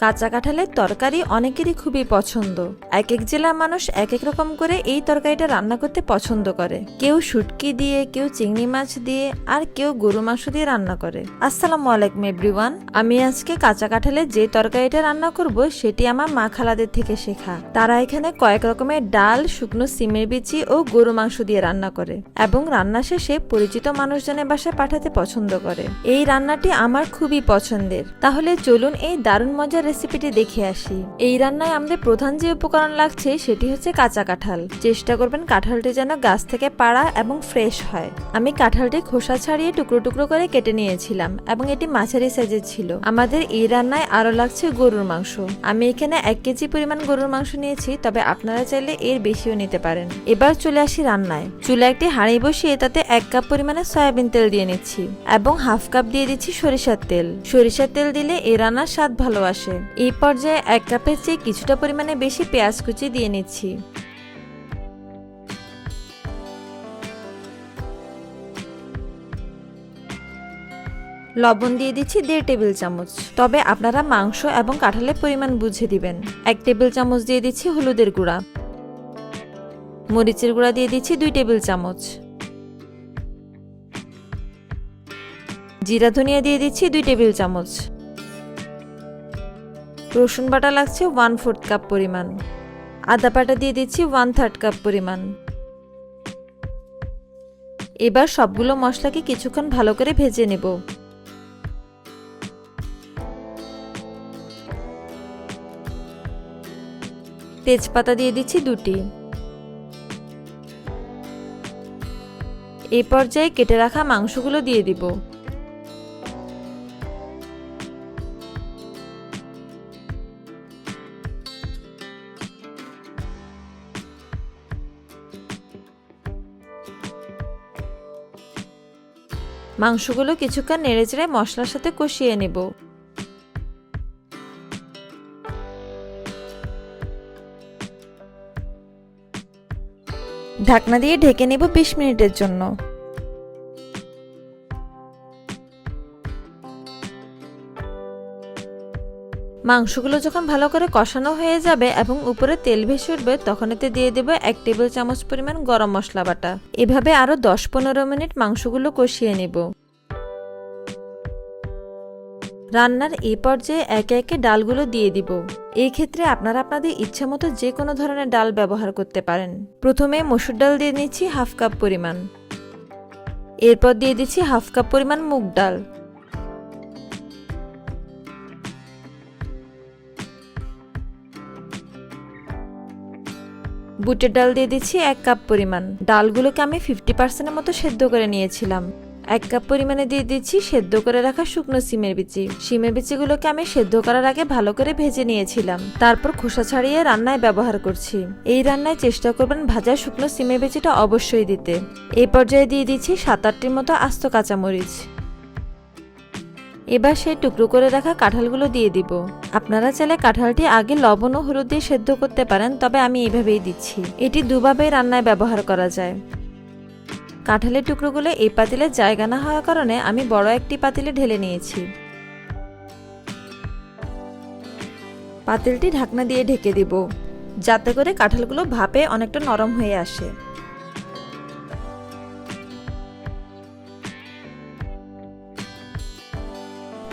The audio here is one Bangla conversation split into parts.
কাঁচা কাঁঠালের তরকারি অনেকেরই খুবই পছন্দ। এক এক জেলার মানুষ এক এক রকম করে এই তরকারিটা রান্না করতে পছন্দ করে। কেউ শুটকি দিয়ে, কেউ চিংড়ি মাছ দিয়ে, আর কেউ গরু মাংস দিয়ে রান্না করে। আসসালামু আলাইকুম, এভরিওয়ান। আমি আজকে কাঁচা কাঁঠালের যে তরকারিটা রান্না করব, সেটি আমার মা খালাদের থেকে শেখা। তারা এখানে কয়েক রকমের ডাল, শুকনো সিমের বিচি ও গরু মাংস দিয়ে রান্না করে এবং রান্না শেষে পরিচিত মানুষজনের বাসায় পাঠাতে পছন্দ করে। এই রান্নাটি আমার খুবই পছন্দের। তাহলে চলুন এই দারুণ মজার রেসিপিটি দেখে আসি। এই রান্নায় আমাদের প্রধান যে উপকরণ লাগছে, সেটি হচ্ছে কাঁচা কাঁঠাল। চেষ্টা করবেন কাঁঠালটি যেন গাছ থেকে পাড়া এবং ফ্রেশ হয়। আমি কাঁঠালটি খোসা ছাড়িয়ে টুকরো টুকরো করে কেটে নিয়েছিলাম এবং এটি মাঝারি সাইজের ছিল। আমাদের এই রান্নায় আরও লাগছে গরুর মাংস। আমি এখানে এক কেজি পরিমাণ গরুর মাংস নিয়েছি, তবে আপনারা চাইলে এর বেশিও নিতে পারেন। এবার চলে আসি রান্নায়। চুলা একটি হাঁড়ি বসিয়ে তাতে এক কাপ পরিমাণে সয়াবিন তেল দিয়ে নিচ্ছি এবং হাফ কাপ দিয়ে দিচ্ছি সরিষার তেল। সরিষার তেল দিলে এ রান্নার স্বাদ ভালো আসে। এই পর্যায়ে এক কাপের চেয়ে কিছুটা পরিমাণে বেশি পেঁয়াজ কুচি দিয়ে নিচ্ছি। লবণ দিয়ে দিচ্ছি দেড় টেবিল চামচ। তবে আপনারা মাংস এবং কাঁঠালের পরিমাণ বুঝে দিবেন। এক টেবিল চামচ দিয়ে দিচ্ছি হলুদের গুঁড়া। মরিচের গুঁড়া দিয়ে দিচ্ছি দুই টেবিল চামচ। জিরা ধনিয়া দিয়ে দিচ্ছি দুই টেবিল চামচ। রসুন বাটা লাগছে ওয়ান ফোর্থ কাপ পরিমাণ। আদা বাটা দিয়ে দিচ্ছি ওয়ান থার্ড কাপ পরিমাণ। এবার সবগুলো মশলাকে কিছুক্ষণ ভালো করে ভেজে নেব। তেজপাতা দিয়ে দিচ্ছি দুটি। এই পর্যায়ে কেটে রাখা মাংসগুলো দিয়ে দিব। মাংসগুলো কিছুক্ষণ নেড়ে চেড়ে মশলার সাথে কষিয়ে নেব। ঢাকনা দিয়ে ঢেকে নেব বিশ মিনিটের জন্য। মাংসগুলো যখন ভালো করে কষানো হয়ে যাবে এবং উপরে তেল ভেসে উঠবে, তখন এতে দিয়ে দেবো এক টেবিল চামচ পরিমাণ গরম মশলা বাটা। এভাবে আরও দশ পনেরো মিনিট মাংসগুলো কষিয়ে নেব। রান্নার এই পর্যায়ে একে একে ডালগুলো দিয়ে দিব। এই ক্ষেত্রে আপনারা আপনাদের ইচ্ছা মতো যে কোনো ধরনের ডাল ব্যবহার করতে পারেন। প্রথমে মসুর ডাল দিয়ে নিচ্ছি হাফ কাপ পরিমাণ। এরপর দিয়ে দিচ্ছি হাফ কাপ পরিমাণ মুগ ডাল। বুটের ডাল দিয়ে দিচ্ছি এক কাপ পরিমাণ। ডালগুলোকে আমি ফিফটি পার্সেন্টের মতো সেদ্ধ করে নিয়েছিলাম। এক কাপ পরিমাণে দিয়ে দিচ্ছি সেদ্ধ করে রাখা শুকনো সিমের বিচি। সিমের বিচিগুলোকে আমি সেদ্ধ করার আগে ভালো করে ভেজে নিয়েছিলাম। তারপর খোসা ছাড়িয়ে রান্নায় ব্যবহার করছি। এই রান্নায় চেষ্টা করবেন ভাজা শুকনো সিমের বিচিটা অবশ্যই দিতে। এই পর্যায়ে দিয়ে দিচ্ছি সাত আটটির মতো আস্ত কাঁচামরিচ। এবার সেই টুকরো করে রাখা কাঁঠালগুলো দিয়ে দিব। আপনারা চাইলে কাঁঠালটি আগে লবণ ও হলুদ দিয়ে সেদ্ধ করতে পারেন, তবে আমি এইভাবেই দিচ্ছি। এটি দুভাবে রান্নায় ব্যবহার করা যায়। কাঁঠালের টুকরোগুলো এই পাতিলে জায়গা না হওয়ার কারণে আমি বড় একটি পাতিলে ঢেলে নিয়েছি। পাতিলটি ঢাকনা দিয়ে ঢেকে দিব, যাতে করে কাঁঠালগুলো ভাপে অনেকটা নরম হয়ে আসে।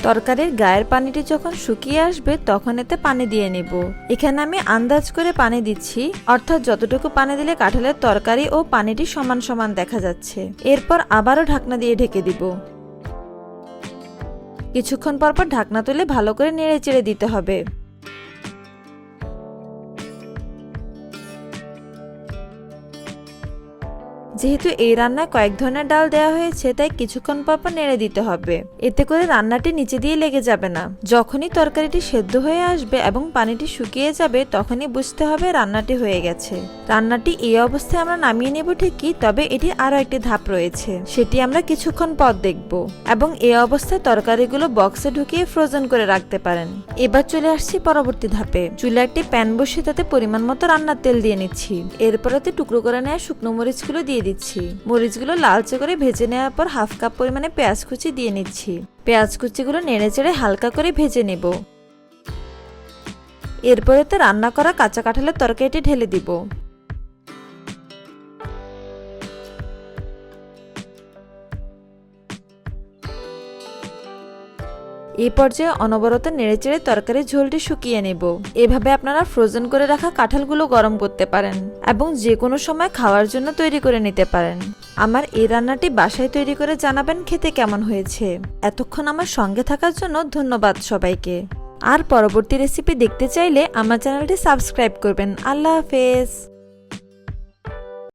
তরকারির গায়ের পানিটি যখন শুকিয়ে আসবে, তখন এতে পানি দিয়ে নেব। এখানে আমি আন্দাজ করে পানি দিচ্ছি, অর্থাৎ যতটুকু পানি দিলে কাঁঠালের তরকারি ও পানিটি সমান সমান দেখা যাচ্ছে। এরপর আবারও ঢাকনা দিয়ে ঢেকে দিব। কিছুক্ষণ পর পর ঢাকনা তুলে ভালো করে নেড়ে চেড়ে দিতে হবে। যেহেতু এই রান্নায় কয়েক ধরনের ডাল দেওয়া হয়েছে, তাই কিছুক্ষণ পর পর নেড়ে দিতে হবে। এতে করে রান্নাটি নিচে দিয়ে লেগে যাবে না। যখনই তরকারিটি সেদ্ধ হয়ে আসবে এবং পানিটি শুকিয়ে যাবে, তখনই বুঝতে হবে রান্নাটি হয়ে গেছে। রান্নাটি এই অবস্থায় আমরা নামিয়ে নেব ঠিকই, তবে এটি আরও একটি ধাপ রয়েছে। সেটি আমরা কিছুক্ষণ পর দেখব এবং এই অবস্থায় তরকারিগুলো বক্সে ঢুকিয়ে ফ্রোজেন করে রাখতে পারেন। এবার চলে আসছি পরবর্তী ধাপে। চুলে একটি প্যান বসিয়ে তাতে পরিমাণ মতো রান্নার তেল দিয়ে নিচ্ছি। এরপর এতে টুকরো করে নেওয়া শুকনো মরিচগুলো দিয়ে দিচ্ছি। মরিচগুলো লালচে করে ভেজে নেওয়ার পর হাফ কাপ পরিমাণে পেঁয়াজ কুচি দিয়ে নিচ্ছি। পেঁয়াজ কুচিগুলো নেড়ে চেড়ে হালকা করে ভেজে নেব। এরপরে তো রান্না করা কাঁচা কাঁঠালের তরকারিটি ঢেলে দিব। এই পর্যায়ে অনবরত নেড়েচেড়ে তরকারির ঝোলটি শুকিয়ে নেব। এভাবে আপনারা ফ্রোজেন করে রাখা কাঁঠালগুলো গরম করতে পারেন এবং যে কোনো সময় খাওয়ার জন্য তৈরি করে নিতে পারেন। আমার এই রান্নাটি বাসায় তৈরি করে জানাবেন খেতে কেমন হয়েছে। এতক্ষণ আমার সঙ্গে থাকার জন্য ধন্যবাদ সবাইকে। আর পরবর্তী রেসিপি দেখতে চাইলে আমার চ্যানেলটি সাবস্ক্রাইব করবেন। আল্লাহ হাফেজ।